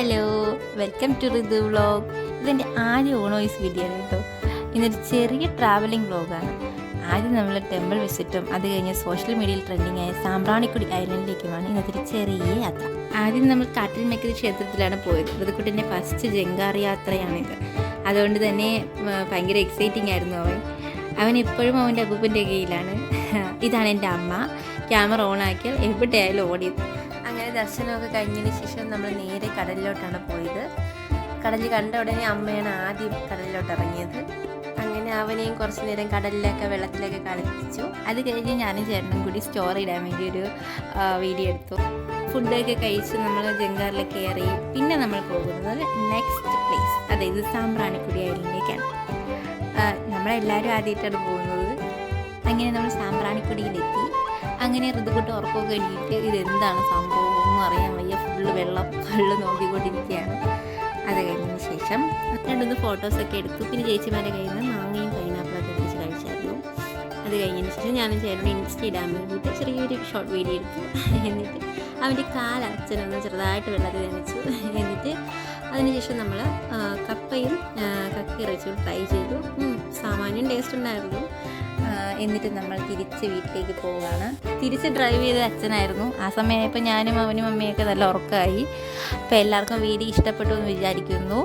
Hello welcome to Ritu vlog. ഇതെന്റെ ആദ്യ ഓണോയിസ് video ആണ് കേട്ടോ. ഇന്നൊരു ചെറിയ ട്രാവലിംഗ് വ്ളോഗാണ്. ആദ്യം നമ്മൾ ടെമ്പിൾ വിസിറ്റും അത് കഴിഞ്ഞ് സോഷ്യൽ മീഡിയയിൽ ട്രെൻഡിങ് ആയ സാമ്പ്രാണിക്കുടി ഐലൻഡിലേക്കുമാണ് ഇന്നത്തെ ഒരു ചെറിയ യാത്ര. ആദ്യം നമ്മൾ കാട്ടിൽ മെക്കതി ക്ഷേത്രത്തിലാണ് പോയത്. ഋതുക്കുട്ടിന്റെ ഫസ്റ്റ് ജങ്കാർ യാത്രയാണിത്. അതുകൊണ്ട് തന്നെ ഭയങ്കര എക്സൈറ്റിംഗ് ആയിരുന്നു അവൻ. അവൻ എപ്പോഴും അവന്റെ അപ്പൂപ്പന്റെ കയ്യിലാണ് ഇതാണ് എന്റെ അമ്മ. ക്യാമറ ഓൺ ആക്കിയാൽ എവിടെയായാലും ഓടിയത് അങ്ങനെ ദർശനമൊക്കെ കഴിഞ്ഞതിന് ശേഷം നമ്മൾ നേരെ കടലിലോട്ടാണ് പോയത്. കടൽ കണ്ട ഉടനെ അമ്മയാണ് ആദ്യം കടലിലോട്ട് ഇറങ്ങിയത്. അങ്ങനെ അവനെയും കുറച്ച് നേരം കടലിലൊക്കെ വെള്ളത്തിലൊക്കെ കളിപ്പിച്ചു. അത് കഴിഞ്ഞ് ഞാനും ചേട്ടനും കൂടി സ്റ്റോറി ഇടാൻ വേണ്ടി ഒരു വീഡിയോ എടുത്തു. ഫുഡൊക്കെ കഴിച്ച് നമ്മൾ ജങ്കാറിൽ കയറി പിന്നെ നമ്മൾ പോകുന്നത് നെക്സ്റ്റ് പ്ലേസ് അതായത് സാമ്പ്രാണിക്കുടി ഐലൻഡിലേക്കാണ് നമ്മളെല്ലാവരും ആദ്യമായിട്ടാണ് പോകുന്നത്. അങ്ങനെ നമ്മൾ സാമ്പ്രാണിക്കുടിയിലെത്തി. അങ്ങനെ ഋതുകൊട്ട് ഉറക്കമൊക്കെ എണീറ്റ് ഇതെന്താണ് സംഭവം? ഒന്നും അറിയാൻ വയ്യ. ഫുള്ള് വെള്ളം കള്ള് നോക്കിക്കൊണ്ടിരിക്കുകയാണ് അത് കഴിഞ്ഞതിന് ശേഷം രണ്ടൊന്ന് ഫോട്ടോസൊക്കെ എടുത്തു. പിന്നെ ചേച്ചിമാരുടെ കയ്യിൽ നിന്ന് മാങ്ങയും പൈനാപ്പിളൊക്കെ വെച്ച് കഴിച്ചായിരുന്നു. അത് കഴിഞ്ഞതിന് ശേഷം ഞാനും ചേട്ടന്റെ ഇൻസ്റ്റ ഇടാൻ വേണ്ടിയിട്ട് ചെറിയൊരു ഷോർട്ട് വീഡിയോ എടുത്തു. എന്നിട്ട് അവന്റെ കാൽ അച്ഛനൊന്ന് ചെറുതായിട്ട് വെള്ളത്തിൽ നനച്ചു. എന്നിട്ട് അതിനുശേഷം നമ്മൾ കപ്പയും കക്കിറച്ചും ട്രൈ ചെയ്തു. സാമാന്യം ടേസ്റ്റ് ഉണ്ടായിരുന്നു. എന്നിട്ട് നമ്മൾ തിരിച്ച് വീട്ടിലേക്ക് പോവുകയാണ്. തിരിച്ച് ഡ്രൈവ് ചെയ്ത അച്ഛനായിരുന്നു. ആ സമയമായപ്പോൾ ഞാനും അവനും അമ്മയൊക്കെ നല്ല ഉറക്കമായി. അപ്പോൾ എല്ലാവർക്കും വീഡിയോ ഇഷ്ടപ്പെട്ടു എന്ന് വിചാരിക്കുന്നു.